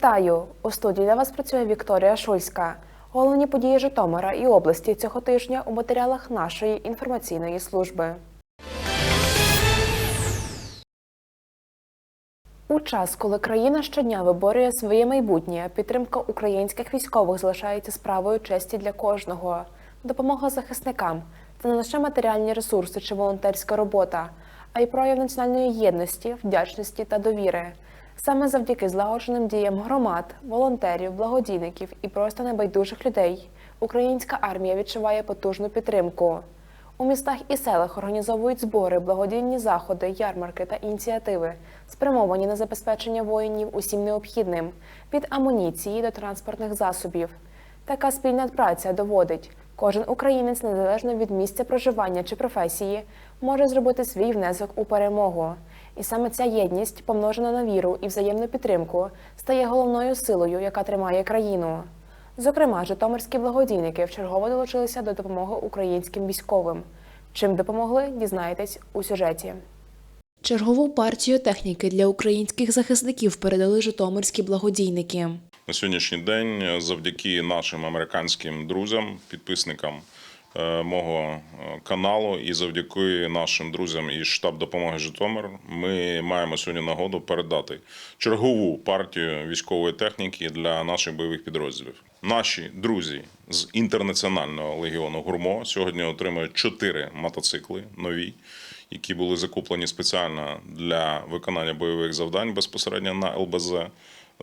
Вітаю! У студії для вас працює Вікторія Шульська. Головні події Житомира і області цього тижня у матеріалах нашої інформаційної служби. У час, коли країна щодня виборює своє майбутнє, підтримка українських військових залишається справою честі для кожного. Допомога захисникам це не лише матеріальні ресурси чи волонтерська робота, а й прояв національної єдності, вдячності та довіри. Саме завдяки злагодженим діям громад, волонтерів, благодійників і просто небайдужих людей українська армія відчуває потужну підтримку. У містах і селах організовують збори, благодійні заходи, ярмарки та ініціативи, спрямовані на забезпечення воїнів усім необхідним від амуніції до транспортних засобів. Така спільна праця доводить, кожен українець, незалежно від місця проживання чи професії, може зробити свій внесок у перемогу. І саме ця єдність, помножена на віру і взаємну підтримку, стає головною силою, яка тримає країну. Зокрема, житомирські благодійники вчергово долучилися до допомоги українським військовим. Чим допомогли, дізнаєтесь у сюжеті. Чергову партію техніки для українських захисників передали житомирські благодійники. На сьогоднішній день, завдяки нашим американським друзям, підписникам мого е, каналу, і завдяки нашим друзям із штаб допомоги Житомир, ми маємо сьогодні нагоду передати чергову партію військової техніки для наших бойових підрозділів. Наші друзі з інтернаціонального легіону Гурмо сьогодні отримують чотири мотоцикли нові які були закуплені спеціально для виконання бойових завдань безпосередньо на ЛБЗ.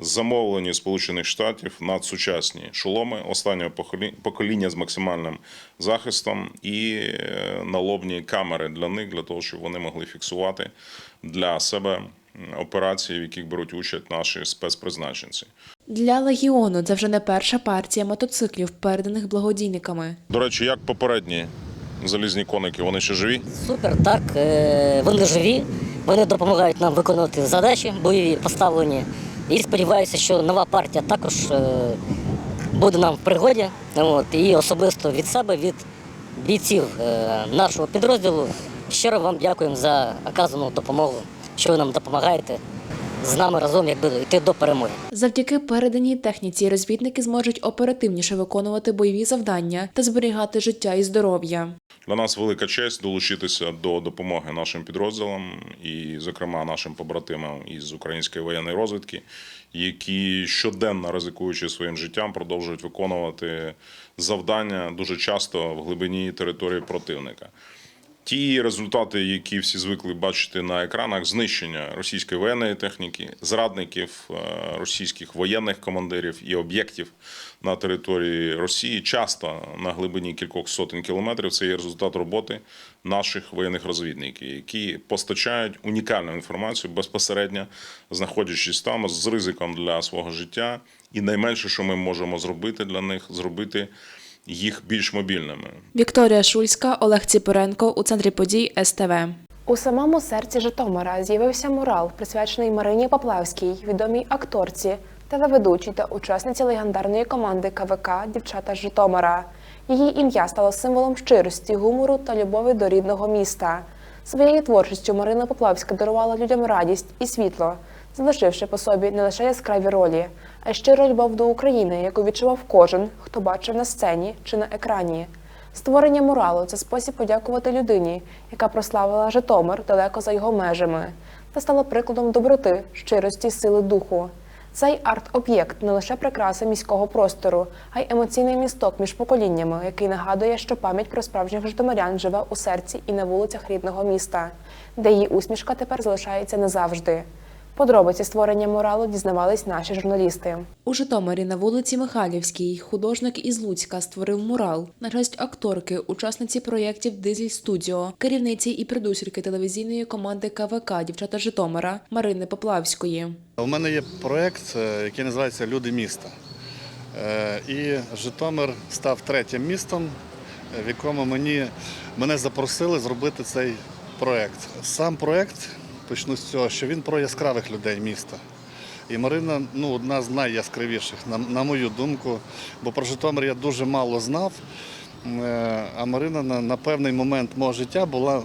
Замовлені Сполучених Штатів надсучасні шоломи останнього поколі- покоління з максимальним захистом і е, налобні камери для них, для того, щоб вони могли фіксувати для себе операції, в яких беруть участь наші спецпризначенці. Для легіону це вже не перша партія мотоциклів, переданих благодійниками. До речі, як попередні залізні коники, вони ще живі? Супер, так. е, Вони живі, вони допомагають нам виконувати задачі бойові поставлені. І сподіваюся, що нова партія також е, буде нам в пригоді. От, і особисто від себе, від бійців е, нашого підрозділу. Щиро вам дякуємо за оказану допомогу, що ви нам допомагаєте з нами разом якби йти до перемоги. Завдяки переданій техніці розвідники зможуть оперативніше виконувати бойові завдання та зберігати життя і здоров'я. Для нас велика честь долучитися до допомоги нашим підрозділам і, зокрема, нашим побратимам із української воєнної розвідки, які щоденно ризикуючи своїм життям, продовжують виконувати завдання дуже часто в глибині території противника. Ті результати, які всі звикли бачити на екранах, знищення російської воєнної техніки, зрадників, е, російських воєнних командирів і об'єктів на території Росії, часто на глибині кількох сотень кілометрів, це є результат роботи наших воєнних розвідників, які постачають унікальну інформацію безпосередньо знаходячись там з ризиком для свого життя. І найменше, що ми можемо зробити для них, зробити їх більш мобільними. Вікторія Шульська, Олег Ціпоренко у центрі подій СТВ. У самому серці Житомира з'явився мурал, присвячений Марині Поплавській, відомій акторці, телеведучій та учасниці легендарної команди КВК Дівчата з Житомира. Її ім'я стало символом щирості, гумору та любові до рідного міста. Своєю творчістю Марина Поплавська дарувала людям радість і світло, залишивши по собі не лише яскраві ролі, й любов до України, яку відчував кожен, хто бачив на сцені чи на екрані. Створення муралу це спосіб подякувати людині, яка прославила Житомир далеко за його межами, та стала прикладом доброти, щирості, сили духу. Цей арт-об'єкт не лише прикраса міського простору, а й емоційний місток між поколіннями, який нагадує, що пам'ять про справжніх житомирян живе у серці і на вулицях рідного міста, де її усмішка тепер залишається назавжди. Подробиці створення муралу дізнавались наші журналісти. У Житомирі на вулиці Михайлівській художник із Луцька створив мурал на честь акторки, учасниці проєктів Дизель Студіо, керівниці і продюсерки телевізійної команди КВК Дівчата Житомира Марини Поплавської. У мене є проєкт, е, який називається Люди міста. Е, І Житомир став третім містом, в якому мені, мене запросили зробити цей проєкт. Сам проєкт, почну з цього, що він про яскравих людей міста. І Марина ну, одна з найяскравіших, на, на мою думку, бо про Житомир я дуже мало знав. Е, А Марина на, на певний момент мого життя була,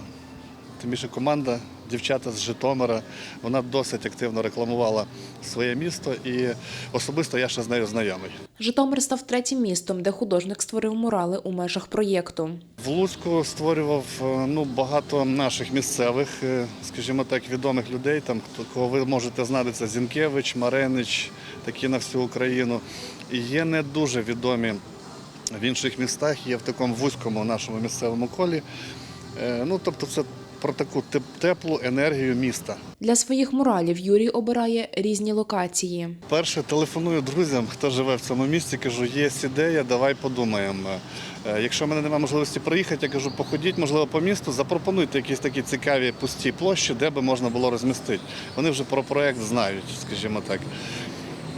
тим більше команда дівчата з Житомира. Вона досить активно рекламувала своє місто, і особисто я ще з нею знайомий. Житомир став третім містом, де художник створив мурали у межах проєкту. В Луцьку створював е, ну, багато наших місцевих, е, скажімо так, відомих людей. Там кого ви можете знати, це Зінкевич, Маренич, такі на всю Україну. І є не дуже відомі в інших містах, є в такому вузькому нашому місцевому колі. Е, Ну, тобто, це про таку теплу енергію міста. Для своїх муралів Юрій обирає різні локації. Перше телефоную друзям, хто живе в цьому місті, кажу, є ідея, давай подумаємо. Е, Якщо в мене немає можливості приїхати, я кажу, походіть, можливо, по місту, запропонуйте якісь такі цікаві пусті площі, де би можна було розмістити. Вони вже про проект знають, скажімо так.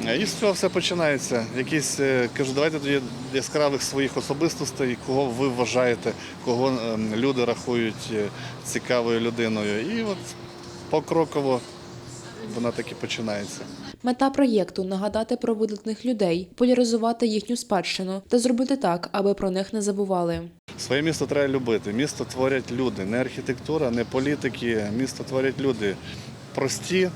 Е, І з цього все починається. Якісь е, кажу, давайте тоді яскравих своїх особистостей, кого ви вважаєте, кого ем, люди рахують е, цікавою людиною. І от покроково вона так і починається. Мета проєкту нагадати про видатних людей, поляризувати їхню спадщину та зробити так, аби про них не забували. Своє місто треба любити. Місто творять люди, не архітектура, не політики. Місто творять люди прості,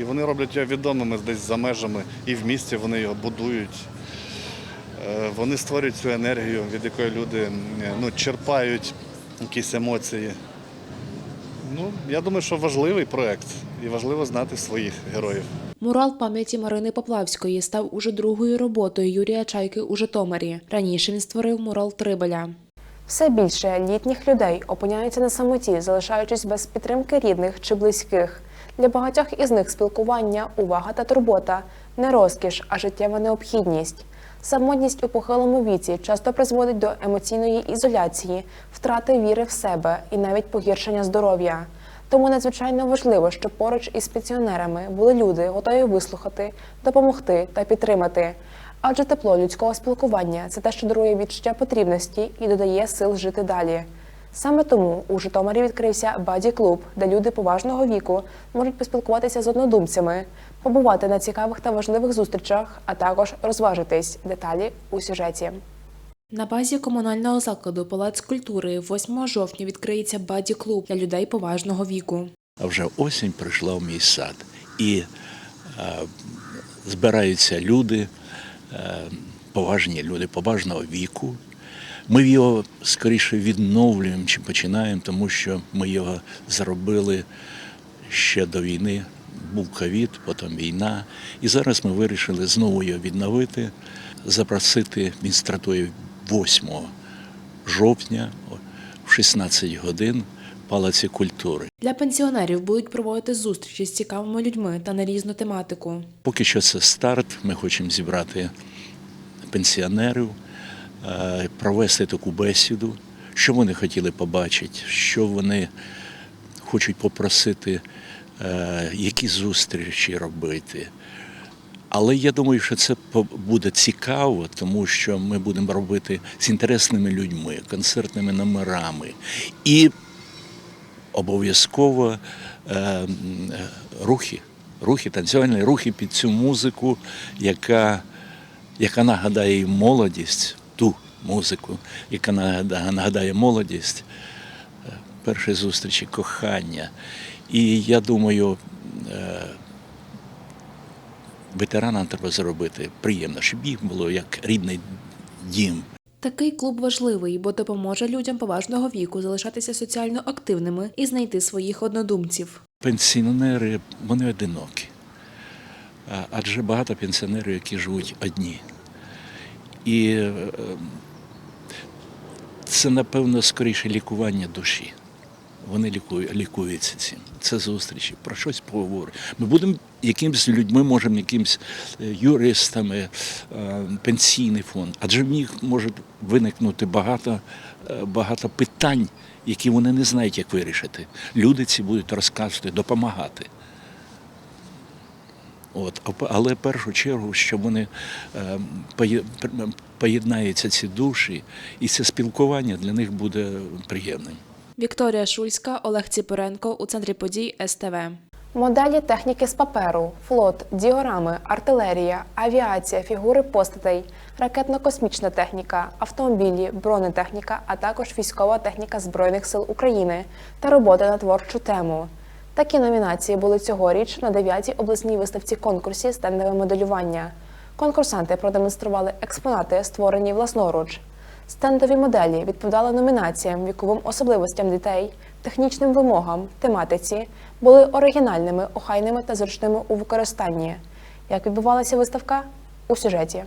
і вони роблять його відомими десь за межами, і в місті вони його будують. Е, Вони створюють цю енергію, від якої люди ну, черпають якісь емоції. Ну, я думаю, що важливий проєкт, і важливо знати своїх героїв. Мурал пам'яті Марини Поплавської став уже другою роботою Юрія Чайки у Житомирі. Раніше він створив мурал Трибеля. Все більше літніх людей опиняються на самоті, залишаючись без підтримки рідних чи близьких. Для багатьох із них спілкування, увага та турбота не розкіш, а життєва необхідність. Самотність у похилому віці часто призводить до емоційної ізоляції, втрати віри в себе і навіть погіршення здоров'я. Тому надзвичайно важливо, щоб поруч із пенсіонерами були люди, готові вислухати, допомогти та підтримати. Адже тепло людського спілкування це те, що дарує відчуття потрібності і додає сил жити далі. Саме тому у Житомирі відкрився баді клуб, де люди поважного віку можуть поспілкуватися з однодумцями, побувати на цікавих та важливих зустрічах, а також розважитись. Деталі у сюжеті. На базі комунального закладу Палац культури 8 жовтня відкриється баді клуб для людей поважного віку. А вже осінь прийшла в мій сад. І е, збираються люди, е, поважні люди поважного віку. Ми його скоріше відновлюємо чи починаємо, тому що ми його зробили ще до війни. Був ковід, потім війна. І зараз ми вирішили знову його відновити, запросити стартує 8 жовтня в 16 годин Палаці культури. Для пенсіонерів будуть проводити зустрічі з цікавими людьми та на різну тематику. Поки що це старт. Ми хочемо зібрати пенсіонерів, провести таку бесіду, що вони хотіли побачити, що вони хочуть попросити, е, які зустрічі робити. Але я думаю, що це буде цікаво, тому що ми будемо робити з інтересними людьми, концертними номерами. І обов'язково е, е, рухи, рухи, танцювальні рухи під цю музику, яка, яка нагадає молодість, музику, яка нагадає, молодість, е, перші зустрічі, кохання. І я думаю, е, ветеранам треба зробити приємно, щоб їм було як рідний дім. Такий клуб важливий, бо допоможе людям поважного віку залишатися соціально активними і знайти своїх однодумців. Пенсіонери вони одинокі. Адже багато пенсіонерів, які живуть одні. І е, це, напевно, скоріше лікування душі. Вони лікують, лікуються цим. Це зустрічі, про щось поговоримо. Ми будемо якимось людьми, можемо якимось е, юристами, е, пенсійний фонд. Адже в них може виникнути багато, е, багато питань, які вони не знають, як вирішити. Люди ці будуть розказувати, допомагати. От, але в першу чергу, щоб вони е, поєднаються ці душі, і це спілкування для них буде приємним. Вікторія Шульська, Олег Ціпоренко у центрі подій СТВ. Моделі техніки з паперу, флот, діорами, артилерія, авіація, фігури постатей, ракетно-космічна техніка, автомобілі, бронетехніка, а також військова техніка Збройних сил України та роботи на творчу тему. Такі номінації були цьогоріч на 9-й обласній виставці конкурсі стендове моделювання. Конкурсанти продемонстрували експонати, створені власноруч. Стендові моделі відповідали номінаціям, віковим особливостям дітей, технічним вимогам, тематиці, були оригінальними, охайними та зручними у використанні. Як відбувалася виставка? У сюжеті.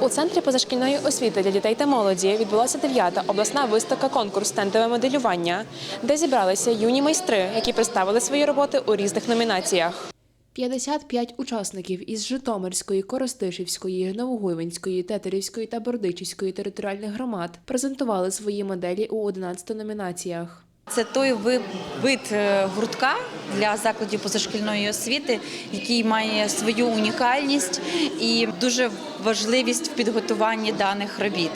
У центрі позашкільної освіти для дітей та молоді відбулася 9-та обласна виставка конкурс стендове моделювання, де зібралися юні майстри, які представили свої роботи у різних номінаціях. 55 учасників із Житомирської, Коростишівської, Новогуйвинської, Тетерівської та Бордичівської територіальних громад презентували свої моделі у 11 номінаціях. Це той ви- вид е, гуртка для закладів позашкільної освіти, який має свою унікальність і дуже важливість в підготуванні даних робіт,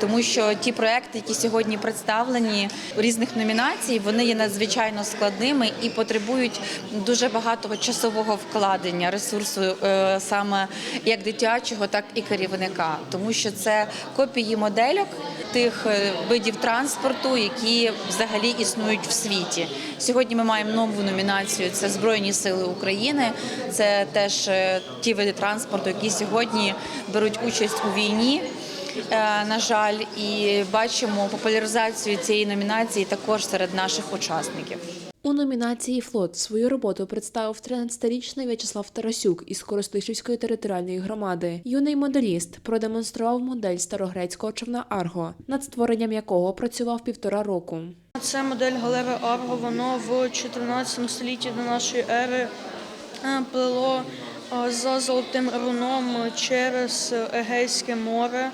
тому що ті проекти, які сьогодні представлені у різних номінацій, вони є надзвичайно складними і потребують дуже багатого часового вкладення ресурсу е, саме як дитячого, так і керівника, тому що це копії модельок тих е, видів транспорту, які взагалі існують в світі. Сьогодні ми маємо нову номінацію: це Збройні Сили України. Це теж е, ті види транспорту, які сьогодні беруть участь у війні. е, На жаль, і бачимо популяризацію цієї номінації також серед наших учасників. У номінації Флот свою роботу представив 13-річний В'ячеслав Тарасюк із Коростишівської територіальної громади. Юний моделіст продемонстрував модель старогрецького човна Арго, над створенням якого працював півтора року. Це модель галери Арго, воно в 14 столітті до нашої ери е, плило е, за золотим руном через Егейське море,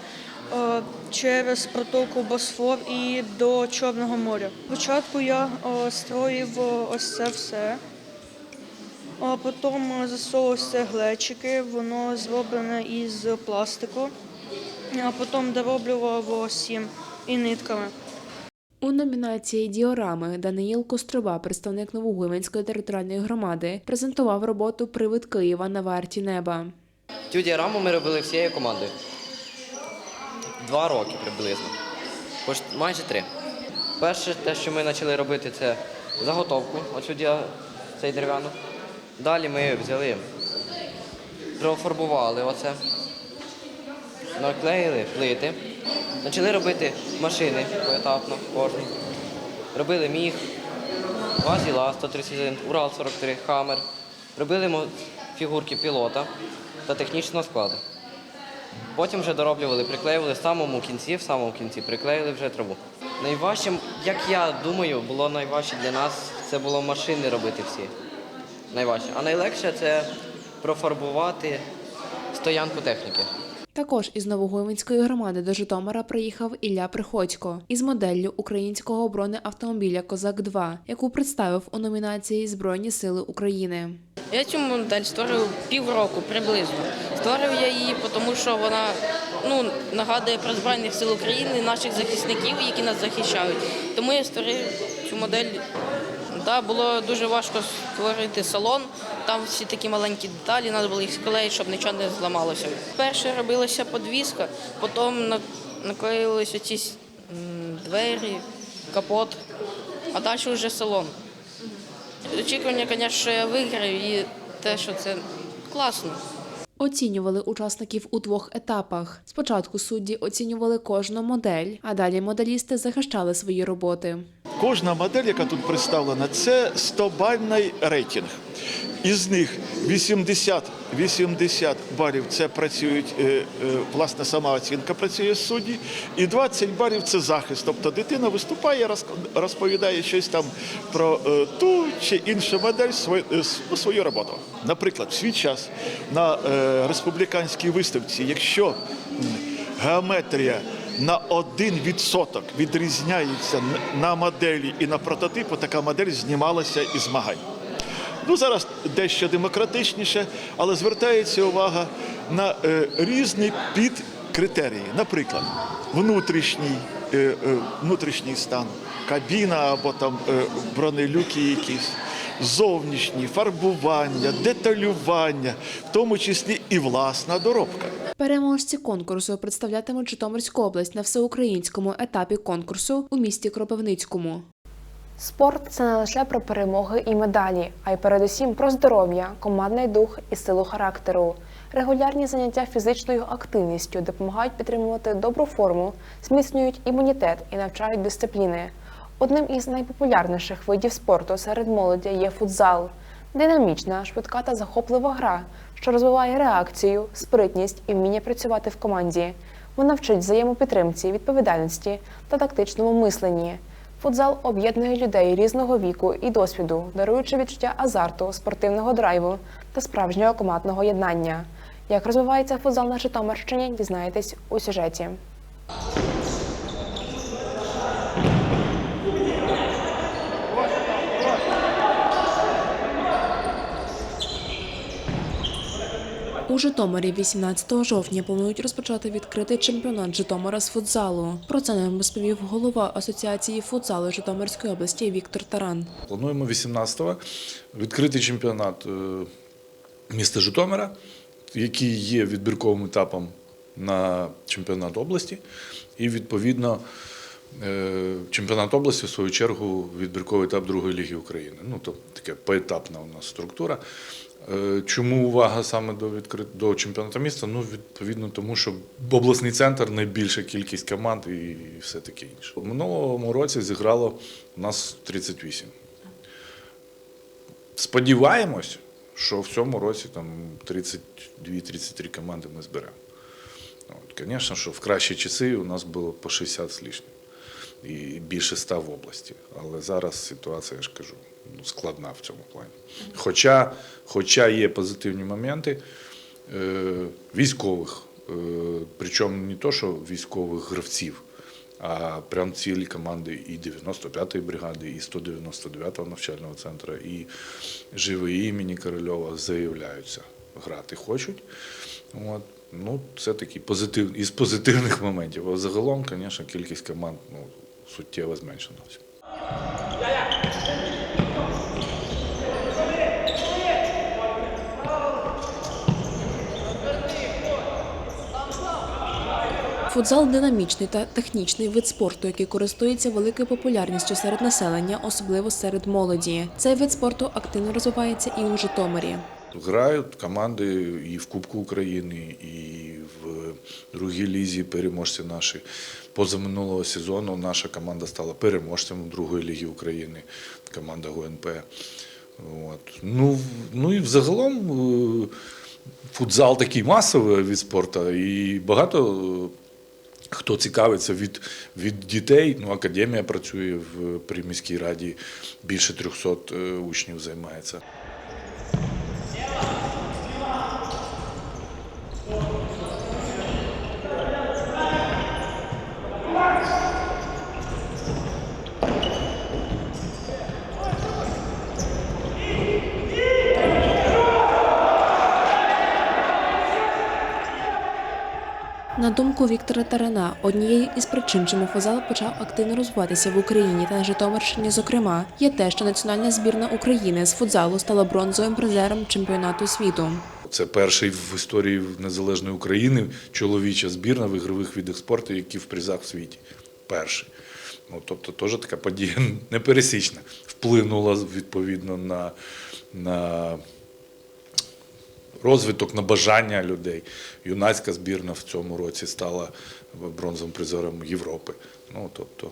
е, через протоку Босфор і до Чорного моря. Спочатку я строїв ось це все. А потім засовувався глечики, воно зроблене із пластику, а потім дороблював осі і нитками. У номінації Діорами Даниїл Костроба, представник Новогуйвинської територіальної громади, презентував роботу Привид Києва на варті неба. Цю діараму ми робили всією командою. Два роки приблизно. Майже три. Перше, те, що ми почали робити, це заготовку, оцю цей дерев'яну. Далі ми взяли, профарбували оце, наклеїли плити, почали робити машини поетапно кожну. Робили міг, Вазіла 131, Урал 43, Хаммер. Робили фігурки пілота та технічного складу. Потім вже дороблювали, приклеювали в самому кінці, в самому кінці приклеїли вже траву. Найважчим, як я думаю, було найважче для нас це було машини робити всі. Найважче. А найлегше це профарбувати стоянку техніки. Також із Новогуйвинської громади до Житомира приїхав Ілля Приходько із моделлю українського бронеавтомобіля Козак 2 яку представив у номінації Збройні Сили України. Я цю модель створив півроку приблизно. Створив я її, тому що вона ну, нагадує про Збройних сил України, наших захисників, які нас захищають. Тому я створив цю модель. Да, було дуже важко створити салон. Там всі такі маленькі деталі, треба було їх склеїти, щоб нічого не зламалося. Перше робилася подвіска, потім на- наклеїлись оці двері, капот, а далі вже салон. Очікування, звісно, що я виграю і те, що це класно. Оцінювали учасників у двох етапах. Спочатку судді оцінювали кожну модель, а далі моделісти захищали свої роботи. Кожна модель, яка тут представлена, це 100-бальний рейтинг. Із них 80, 80 балів це працюють, е, е, власне, сама оцінка працює судді, і 20 балів це захист. Тобто дитина виступає, роз- розповідає щось там про е, ту чи іншу модель, свою, ну, свою роботу. Наприклад, в свій час на республіканській виставці, якщо геометрія на 1% відрізняється на моделі і на прототипу, така модель знімалася із змагань. Ну, зараз дещо демократичніше, але звертається увага на е, різні підкритерії. Наприклад, внутрішній, е, е, внутрішній стан, кабіна або там бронелюки якісь. зовнішні, фарбування, деталювання, в тому числі і власна доробка. Переможці конкурсу представлятимуть Житомирську область на всеукраїнському етапі конкурсу у місті Кропивницькому. Спорт це не лише про перемоги і медалі, а й передусім про здоров'я, командний дух і силу характеру. Регулярні заняття фізичною активністю допомагають підтримувати добру форму, зміцнюють імунітет і навчають дисципліни. Одним із найпопулярніших видів спорту серед молоді є футзал динамічна, швидка та захоплива гра, що розвиває реакцію, спритність і вміння працювати в команді. Вона вчить взаємопідтримці, відповідальності та тактичному мисленні. Футзал об'єднує людей різного віку і досвіду, даруючи відчуття азарту, спортивного драйву та справжнього командного єднання. Як розвивається футзал на Житомирщині, дізнаєтесь у сюжеті. У Житомирі 18 жовтня планують розпочати відкритий чемпіонат Житомира з футзалу. Про це нам розповів голова Асоціації футзалу Житомирської області Віктор Таран. Плануємо 18-го відкритий чемпіонат е, міста Житомира, який є відбірковим етапом на чемпіонат області. І відповідно е, чемпіонат області, в свою чергу, відбірковий етап Другої ліги України. Ну, тобто таке поетапна у нас структура. Е, Чому увага саме до відкрит... до чемпіонату міста? Ну, відповідно, тому що обласний центр найбільша кількість команд і все таке інше. У минулому році зіграло у нас 38. Сподіваємось, що в цьому році там 32-33 команди ми зберемо. Звісно, що в кращі часи у нас було по 60 з лишнім і більше 100 в області. Але зараз ситуація, я ж кажу, складна в цьому плані. Хоча, хоча є позитивні моменти е, військових, е, причому не то, що військових гравців, а прям цілі команди і 95-ї бригади, і 199-го навчального центру, і живі імені Корольова заявляються грати хочуть. От. Ну, це такий позитив, із позитивних моментів. А загалом, звісно, кількість команд ну, суттєво зменшилася. Футзал динамічний та технічний вид спорту, який користується великою популярністю серед населення, особливо серед молоді. Цей вид спорту активно розвивається і у Житомирі. Грають команди і в Кубку України, і в другій лізі переможці наші. Позаминулого сезону наша команда стала переможцем другої ліги України, команда ГУНП. От. Ну, ну і взагалом е, футзал такий масовий від спорту, і багато хто цікавиться від, від дітей. Ну, академія працює в при міській раді, більше 300 е, учнів займається. На думку Віктора Тарана, однією із причин, чому футзал почав активно розвиватися в Україні та на Житомирщині, зокрема, є те, що національна збірна України з футзалу стала бронзовим призером чемпіонату світу. Це перший в історії незалежної України чоловіча збірна в ігрових видах спорту, які в призах в світі. Перший. Ну, тобто теж така подія непересічна. Вплинула відповідно на, на розвиток, на бажання людей. Юнацька збірна в цьому році стала бронзовим призером Європи. Ну, тобто,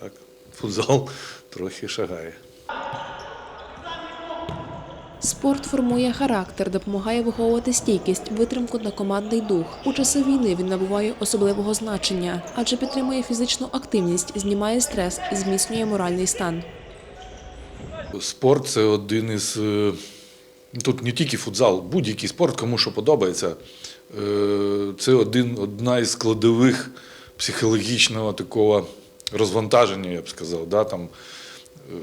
так, футзал трохи шагає. Спорт формує характер, допомагає виховувати стійкість, витримку та командний дух. У часи війни він набуває особливого значення, адже підтримує фізичну активність, знімає стрес і зміцнює моральний стан. Спорт це один із. Тут не тільки футзал, будь-який спорт, кому що подобається. Е, Це один, одна із складових психологічного такого розвантаження, я б сказав. Да? Там, е,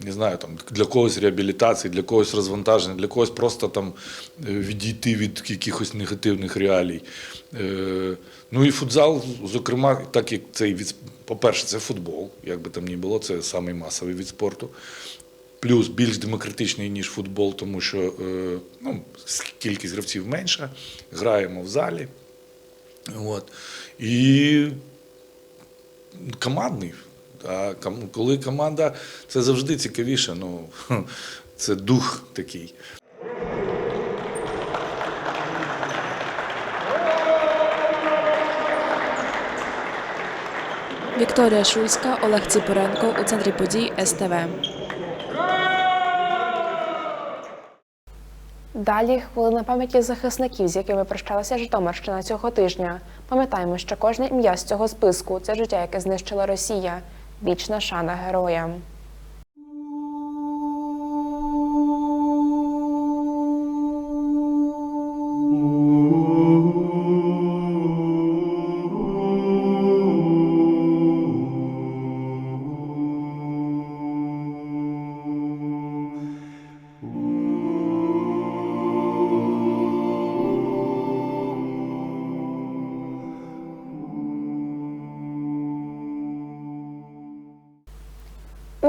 не знаю, там, для когось реабілітації, для когось розвантаження, для когось просто там е, відійти від якихось негативних реалій. Ну і футзал, зокрема, так як цей від, по-перше, це футбол, як би там ні було, це самий масовий від спорту. Плюс більш демократичний, ніж футбол, тому що е, ну, кількість гравців менша, граємо в залі. От. І командний. А коли команда, це завжди цікавіше. Ну, це дух такий. Вікторія Шульська, Олег Ціпоренко у центрі подій СТВ. Далі хвилина пам'яті захисників, з якими прощалася Житомирщина цього тижня. Пам'ятаємо, що кожне ім'я з цього списку це життя, яке знищила Росія. Вічна шана героям.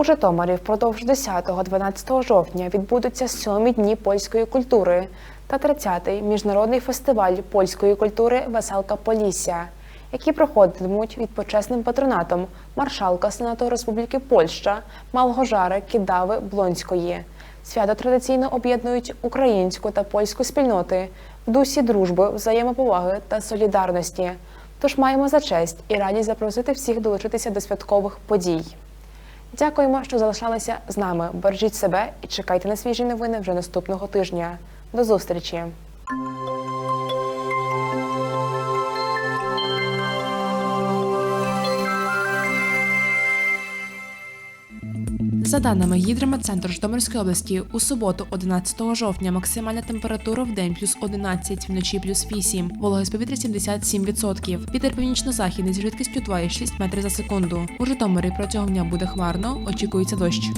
Житомирі впродовж 10-12 жовтня відбудуться сьомі дні польської культури та 30-й міжнародний фестиваль польської культури Веселка Полісся, які проходитимуть під почесним патронатом маршалка Сенату Республіки Польща Малгожари Кідави Блонської. Свято традиційно об'єднують українську та польську спільноти в дусі дружби, взаємоповаги та солідарності. Тож маємо за честь і радість запросити всіх долучитися до святкових подій. Дякуємо, що залишалися з нами. Бережіть себе і чекайте на свіжі новини вже наступного тижня. До зустрічі! За даними Гідрометцентру Житомирської області, у суботу, 11 жовтня, максимальна температура в день плюс 11, вночі плюс 8, вологість повітря 77%. Вітер північно-західний з швидкістю 2,6 метрів за секунду. У Житомирі протягом дня буде хмарно, очікується дощ.